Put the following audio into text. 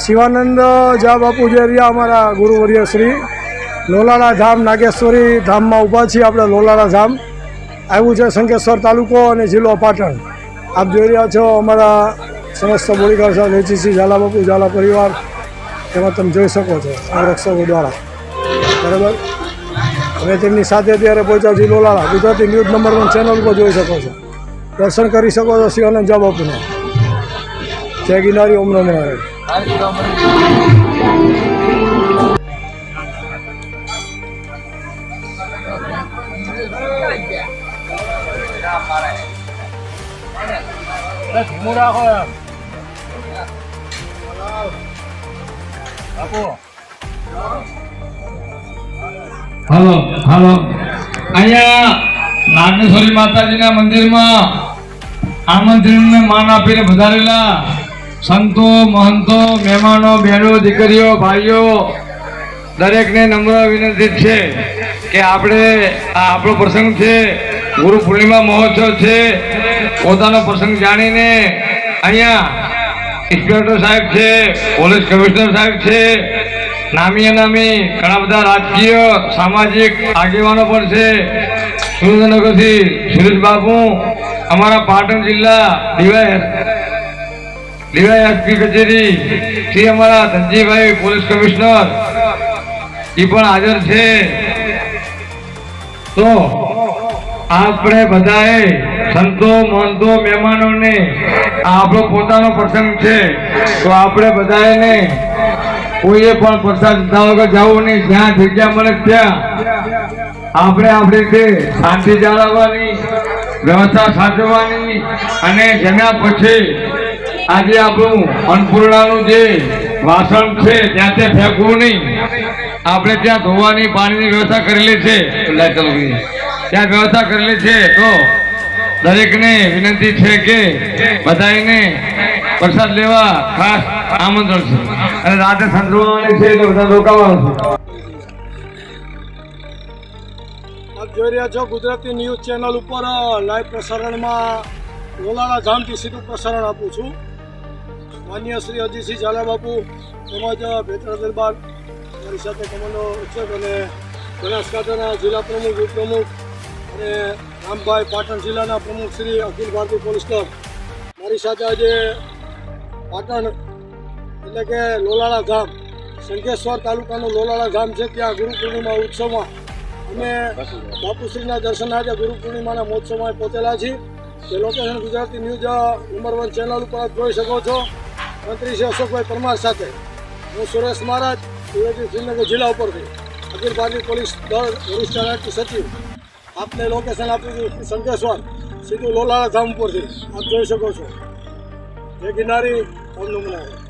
શિવાનંદ જા બાપુ જે રહ્યા અમારા ગુરુવર્ય શ્રી, લોલાળા ધામ, નાગેશ્વરી ધામમાં ઊભા છીએ આપણે લોલાળા ધામ. આવ્યું છે શંકેશ્વર તાલુકો અને જિલ્લો પાટણ. આપ જોઈ રહ્યા છો અમારા સમસ્ત બોડીગાર્ડ સાહેબ એચીસી ઝાલા બાપુ, ઝાલા પરિવાર. તેમાં તમે જોઈ શકો છો સંરક્ષકો દ્વારા. બરાબર? હવે તેમની સાથે અત્યારે પહોંચ્યા છીએ Lolala. Gujarati news number one channel પર જોઈ શકો છો. દર્શન કરી શકો છો શિવાનંદ જા બાપુને. જય ગિનારી ઓમ નમો નારાયણ. Hello hello. અહીંયા નાગેશ્વરી માતાજીના મંદિરમાં આમંત્રણને માન આપીને વધારેલા સંતો, મહંતો, મહેમાનો, બહેનો, દીકરીઓ, ભાઈઓ, દરેકને નમ્ર વિનંતી છે કે આપણે આ આપણો પ્રસંગ છે, ગુરુ પૂર્ણિમા મહોત્સવ છે. પોતાનો પ્રસંગ જાણીને અહીંયા ઇન્સ્પેક્ટર સાહેબ છે, પોલીસ કમિશનર સાહેબ છે, નામી અનામી ઘણા બધા રાજકીય, સામાજિક આગેવાનો પણ છે. સુરેન્દ્રનગરથી સુરેશ બાપુ, અમારા પાટણ જિલ્લા ડીવાય ડીવાય કચેરી, શ્રી અમારા ધનજીભાઈ પોલીસ કમિશનર એ પણ હાજર છે. તો આપણે બધાએ સંતો, મહંતો, મહેમાનોને આ આપણો પોતાનો પ્રસંગ છે. તો આપણે બધાને કોઈએ પણ પ્રસાદ લીધા વગર જવું નહીં, જ્યાં જગ્યા મળે ત્યાં. આપણે આપણી રીતે શાંતિ જાળવવાની, વ્યવસ્થા સાચવવાની અને જમ્યા પછી આજે આપણું અન્નપૂર્ણાનું જે વાસણ છે ત્યાં તે ફેંકવું નહીં. આપણે ત્યાં ધોવાની પાણીની વ્યવસ્થા કરેલી છે. લાઈટ ત્યાં વ્યવસ્થા કરેલી છે તો દરેકને વિનંતી છે કે બધાને પ્રસાદ લેવા ખાસ આમંત્રણ છે. અને રાતે સંતોવાની છે એટલે બધા રોકાવાનું છે. આપ જોઈ રહ્યા છો ગુજરાતી ન્યૂઝ ચેનલ ઉપર લાઈવ પ્રસારણમાં ઓલાળા ગામથી સીધું પ્રસારણ આપું છું. માન્ય શ્રી અજીતસિંહ ઝાલા બાપુ તેમજ ભેતરા દરબાર મારી સાથે કમાન્ડો ઉચ્ચક અને બનાસકાંઠાના જિલ્લા પ્રમુખ, ઉપપ્રમુખ અને રામભાઈ પાટણ જિલ્લાના પ્રમુખ શ્રી અખિલ ભારતીય પોલીસ ક્લબ મારી સાથે આજે પાટણ એટલે કે લોલાળા ધામ શંકેશ્વર તાલુકાનું લોલાળા ગામ છે, ત્યાં ગુરુ પૂર્ણિમા ઉત્સવમાં અમે બાપુશ્રીના દર્શન આજે ગુરુ પૂર્ણિમાના મહોત્સવમાં પહોંચેલા છીએ. તે location Gujarati news number one channel ઉપર જોઈ શકો છો. મંત્રી શ્રી અશોકભાઈ પરમાર સાથે. હું સુરેશ મહારાજ સુરતથી શ્રીનગર જિલ્લા ઉપરથી અખિલ ભારતીય પોલીસ દળ વરિષ્ઠ નાયબ સચિવ. આપને લોકેશન આપ્યું છે શંકેશ્વર સીધું લોલાળા ધામ ઉપરથી. આપ જોઈ શકો છો. જય ગિરનારી ઓમ નમો નારાયણ